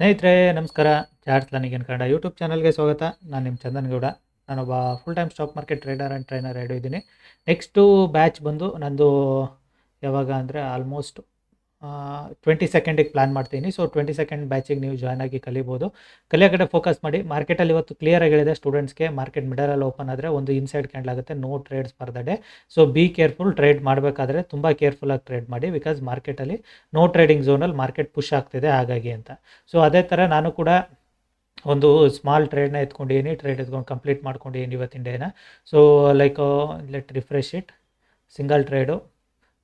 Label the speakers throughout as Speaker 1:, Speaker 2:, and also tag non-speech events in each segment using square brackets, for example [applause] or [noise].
Speaker 1: ಸ್ನೇಹಿತರೆ, ನಮಸ್ಕಾರ. ಚಾರ್ಟ್ಸ್ ಏನು ಕನ್ನಡ ಯೂಟ್ಯೂಬ್ ಚಾನಲ್ಗೆ ಸ್ವಾಗತ. ನಾನು ನಿಮ್ಮ ಚಂದನ್ ಗೌಡ ನಾನೊಬ್ಬ full time stock market trader and trainer ಎರಡು ಇದ್ದೀನಿ. ನೆಕ್ಸ್ಟು ಬ್ಯಾಚ್ ಬಂದು ನಂದು ಯಾವಾಗ ಅಂದರೆ ಆಲ್ಮೋಸ್ಟ್ ಟ್ವೆಂಟಿ ಸೆಕೆಂಡಿಗೆ ಪ್ಲ್ಯಾನ್ ಮಾಡ್ತೀನಿ. ಸೊ ಟ್ವೆಂಟಿ ಸೆಕೆಂಡ್ ಬ್ಯಾಚಿಗೆ ನೀವು ಜಾಯ್ನ್ ಆಗಿ ಕಲಿಬೋದು. ಕಲಿಯೋ ಕಡೆ ಫೋಕಸ್ ಮಾಡಿ. ಮಾರ್ಕೆಟಲ್ಲಿ ಇವತ್ತು ಕ್ಲಿಯರಾಗಿ ಹೇಳಿದೆ ಸ್ಟೂಡೆಂಟ್ಸ್ಗೆ ಮಾರ್ಕೆಟ್ ಮಿಡಲಲ್ಲಿ ಓಪನ್ ಆದರೆ ಒಂದು ಇನ್ಸೈಡ್ ಕ್ಯಾಂಡಲ್ ಆಗುತ್ತೆ. No trades per the day so be careful trade ಮಾಡಬೇಕಾದ್ರೆ ತುಂಬ ಕೇರ್ಫುಲ್ಲಾಗಿ ಟ್ರೇಡ್ ಮಾಡಿ. ಬಿಕಾಸ್ ಮಾರ್ಕೆಟಲ್ಲಿ ನೋ ಟ್ರೇಡಿಂಗ್ ಝೋನಲ್ಲಿ ಮಾರ್ಕೆಟ್ ಪುಷ್ ಆಗ್ತಿದೆ ಹಾಗಾಗಿ ಅಂತ. ಸೊ ಅದೇ ಥರ ನಾನು ಕೂಡ ಒಂದು ಸ್ಮಾಲ್ ಟ್ರೇಡ್ನ ಎತ್ಕೊಂಡಿದ್ದೀನಿ. ಟ್ರೇಡ್ ಎತ್ಕೊಂಡು ಕಂಪ್ಲೀಟ್ ಮಾಡ್ಕೊಂಡಿದ್ದೀನಿ ಇವತ್ತಿನ ಡೇನ so like let refresh it single trade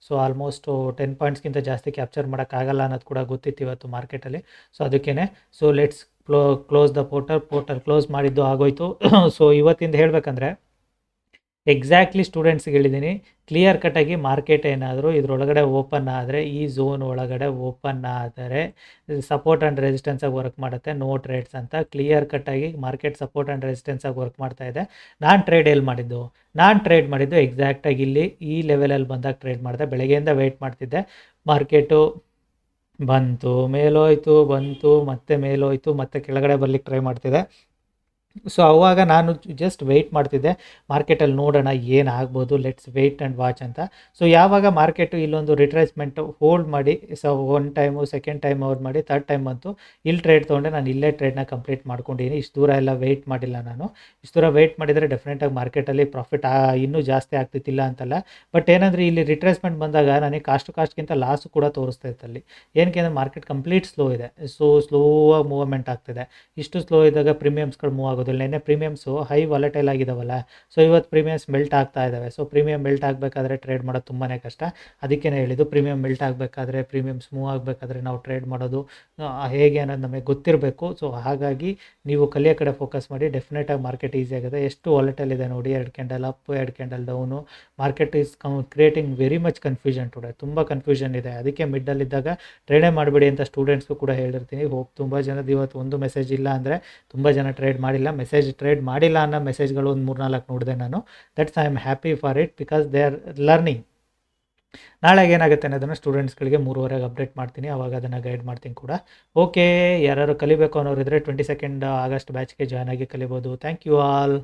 Speaker 1: so almost ten ಪಾಯಿಂಟ್ಸ್ಗಿಂತ ಜಾಸ್ತಿ ಕ್ಯಾಪ್ಚರ್ ಮಾಡೋಕ್ಕಾಗಲ್ಲ ಅನ್ನೋದು ಕೂಡ ಗೊತ್ತಿತ್ತು ಇವತ್ತು ಮಾರ್ಕೆಟಲ್ಲಿ ಸೊ ಅದಕ್ಕೇ so let's ಕ್ಲೋ close the portal portal close ಮಾಡಿದ್ದು ಆಗೋಯ್ತು. [coughs] ಸೊ ಇವತ್ತಿಂದ ಹೇಳಬೇಕಂದ್ರೆ ಎಕ್ಸಾಕ್ಟ್ಲಿ ಸ್ಟೂಡೆಂಟ್ಸ್ಗೆ ಹೇಳಿದ್ದೀನಿ. ಕ್ಲಿಯರ್ ಕಟ್ಟಾಗಿ ಮಾರ್ಕೆಟ್ ಏನಾದರೂ ಇದರೊಳಗಡೆ ಓಪನ್ ಆದರೆ, ಈ ಝೋನ್ ಒಳಗಡೆ ಓಪನ್ ಆದರೆ ಸಪೋರ್ಟ್ ಆ್ಯಂಡ್ ರೆಸಿಸ್ಟೆನ್ಸಾಗಿ ವರ್ಕ್ ಮಾಡುತ್ತೆ. ನೋ ಟ್ರೇಡ್ಸ್ ಅಂತ. ಕ್ಲಿಯರ್ ಕಟ್ಟಾಗಿ ಮಾರ್ಕೆಟ್ ಸಪೋರ್ಟ್ ಆ್ಯಂಡ್ ರೆಸಿಸ್ಟೆನ್ಸಾಗಿ ವರ್ಕ್ ಮಾಡ್ತಾ ಇದೆ. ನಾನು ಟ್ರೇಡ್ ಎಲ್ಲಿ ಮಾಡಿದ್ದು? ನಾನು ಟ್ರೇಡ್ ಮಾಡಿದ್ದು ಎಕ್ಸಾಕ್ಟಾಗಿ ಇಲ್ಲಿ, ಈ ಲೆವೆಲಲ್ಲಿ ಬಂದಾಗ ಟ್ರೇಡ್ ಮಾಡಿದೆ. ಬೆಳಗ್ಗೆಯಿಂದ ವೆಯ್ಟ್ ಮಾಡ್ತಿದ್ದೆ. ಮಾರ್ಕೆಟು ಬಂತು. ಮೇಲೋಯ್ತು ಬಂತು. ಮತ್ತೆ ಮೇಲೋಯ್ತು ಮತ್ತೆ ಕೆಳಗಡೆ ಬರ್ಲಿಕ್ಕೆ ಟ್ರೈ ಮಾಡ್ತಿದ್ದೆ. ಸೊ ಅವಾಗ ನಾನು ಜಸ್ಟ್ ವೆಯ್ಟ್ ಮಾಡ್ತಿದ್ದೆ. ಮಾರ್ಕೆಟಲ್ಲಿ ನೋಡೋಣ ಏನಾಗ್ಬೋದು ಲೆಟ್ಸ್ ವೆಯ್ಟ್ ಆ್ಯಂಡ್ ವಾಚ್ ಅಂತ. ಸೊ ಯಾವಾಗ ಮಾರ್ಕೆಟು ಇಲ್ಲೊಂದು ರಿಟ್ರೈಸ್ಮೆಂಟು ಹೋಲ್ಡ್ ಮಾಡಿ so one time second time ಅವ್ರು ಮಾಡಿ ತರ್ಡ್ ಟೈಮ್ ಬಂತು, ಇಲ್ಲಿ ಟ್ರೇಡ್ ತೊಗೊಂಡೆ. ನಾನು ಇಲ್ಲೇ ಟ್ರೇಡ್ನ ಕಂಪ್ಲೀಟ್ ಮಾಡ್ಕೊಂಡಿದ್ದೀನಿ ಇಷ್ಟು ದೂರ ಎಲ್ಲ ವೆಯ್ಟ್ ಮಾಡಿಲ್ಲ ನಾನು. ಇಷ್ಟು ದೂರ ವೆಯ್ಟ್ ಮಾಡಿದರೆ ಡೆಫಿನೆಟಾಗಿ ಮಾರ್ಕೆಟಲ್ಲಿ ಪ್ರಾಫಿಟ್ ಇನ್ನೂ ಜಾಸ್ತಿ ಆಗ್ತಿತ್ತಿಲ್ಲ ಅಂತಲ್ಲ. ಬಟ್ ಏನಂದರೆ ಇಲ್ಲಿ ರಿಟ್ರೇಸ್ಮೆಂಟ್ ಬಂದಾಗ ನನಗೆ ಕಾಸ್ಟ್ ಕಾಸ್ಟ್ಗಿಂತ ಲಾಸು ಕೂಡ ತೋರಿಸ್ತಾ ಇತ್ತು ಅಲ್ಲಿ. ಏನಕ್ಕೆ ಅಂದರೆ ಮಾರ್ಕೆಟ್ ಕಂಪ್ಲೀಟ್ ಸ್ಲೋ ಇದೆ. ಸೊ ಸ್ಲೋ ಆಗಿ ಮೂವ್ಮೆಂಟ್ ಆಗ್ತಿದೆ. ಇಷ್ಟು ಸ್ಲೋ ಇದ್ದಾಗ ಪ್ರೀಮಿಯಮ್ಸ್ಗಳು ಮೂವ್ ಆಗೋದಿಲ್ಲ ನೆನ್ನೆ ಪ್ರೀಮಿಯಮ್ಸು ಹೈ ವಾಲೆಟೈಲ್ ಆಗಿದಾವಲ್ಲ. ಸೊ ಇವತ್ತು ಪ್ರೀಮಿಯಮ್ಸ್ ಮೆಲ್ಟ್ ಆಗ್ತಾ ಇದ್ದಾವೆ ಸೊ ಪ್ರೀಮಿಯಮ್ ಮೆಲ್ಟ್ ಆಗಬೇಕಾದ್ರೆ ಟ್ರೇಡ್ ಮಾಡೋದು ತುಂಬಾ ಕಷ್ಟ. ಅದಕ್ಕೇ ಹೇಳಿದ್ದು ಪ್ರೀಮಿಯಮ್ ಮೆಲ್ಟ್ ಆಗಬೇಕಾದ್ರೆ ಪ್ರೀಮಿಯಮ್ಸ್ ಮೂವ್ ಆಗಬೇಕಾದ್ರೆ ನಾವು ಟ್ರೇಡ್ ಮಾಡೋದು ಹೇಗೆ ಅನ್ನೋದು ನಮಗೆ ಗೊತ್ತಿರಬೇಕು. ಸೊ ಹಾಗಾಗಿ ನೀವು ಕಲಿಯೋ ಕಡೆ ಫೋಕಸ್ ಮಾಡಿ ಡೆಫಿನೆಟಾಗಿ ಮಾರ್ಕೆಟ್ ಈಸಿ ಆಗಿದೆ. ಎಷ್ಟು ವಾಲೆಟೈಲ್ ಇದೆ ನೋಡಿ, ಎರಡು ಕ್ಯಾಂಡಲ್ ಅಪ್ ಎರಡು candle down market is come creating very much confusion today ತುಂಬ ಕನ್ಫ್ಯೂಷನ್ ಇದೆ. ಅದಕ್ಕೆ ಮಿಡ್ಡಲ್ಲಿದ್ದಾಗ ಟ್ರೇಡೇ ಮಾಡಬೇಡಿ ಅಂತ ಸ್ಟೂಡೆಂಟ್ಸ್ಗೂ ಕೂಡ ಹೇಳಿರ್ತೀನಿ. ಹೋಗಿ, ತುಂಬ ಜನದ ಇವತ್ತು ಒಂದು ಮೆಸೇಜ್ ಇಲ್ಲ ಅಂದರೆ ತುಂಬ ಜನ ಟ್ರೇಡ್ ಮಾಡಿಲ್ಲ. ಮೆಸೇಜ್ ಟ್ರೇಡ್ ಮಾಡಿಲ್ಲ ಅನ್ನೋ ಮೆಸೇಜ್ಗಳು ಒಂದು ಮೂರು ನಾಲ್ಕು ನೋಡಿದೆ ನಾನು. That's I am happy for it because they are learning ನಾಳೆ ಏನಾಗುತ್ತೆ ಅನ್ನೋದನ್ನು ಸ್ಟೂಡೆಂಟ್ಸ್ಗಳಿಗೆ ಮೂರುವರೆಗೆ ಅಪ್ಡೇಟ್ ಮಾಡ್ತೀನಿ. ಅವಾಗ ಅದನ್ನು ಗೈಡ್ ಮಾಡ್ತೀನಿ ಕೂಡ. ಓಕೆ ಯಾರು ಕಲಿಬೇಕು ಅನ್ನೋರಿದ್ರೆ ಟ್ವೆಂಟಿ ಸೆಕೆಂಡ್ ಆಗಸ್ಟ್ ಬ್ಯಾಚ್ಗೆ ಜಾಯ್ನ್ ಆಗಿ ಕಲಿಬೋದು. Thank you all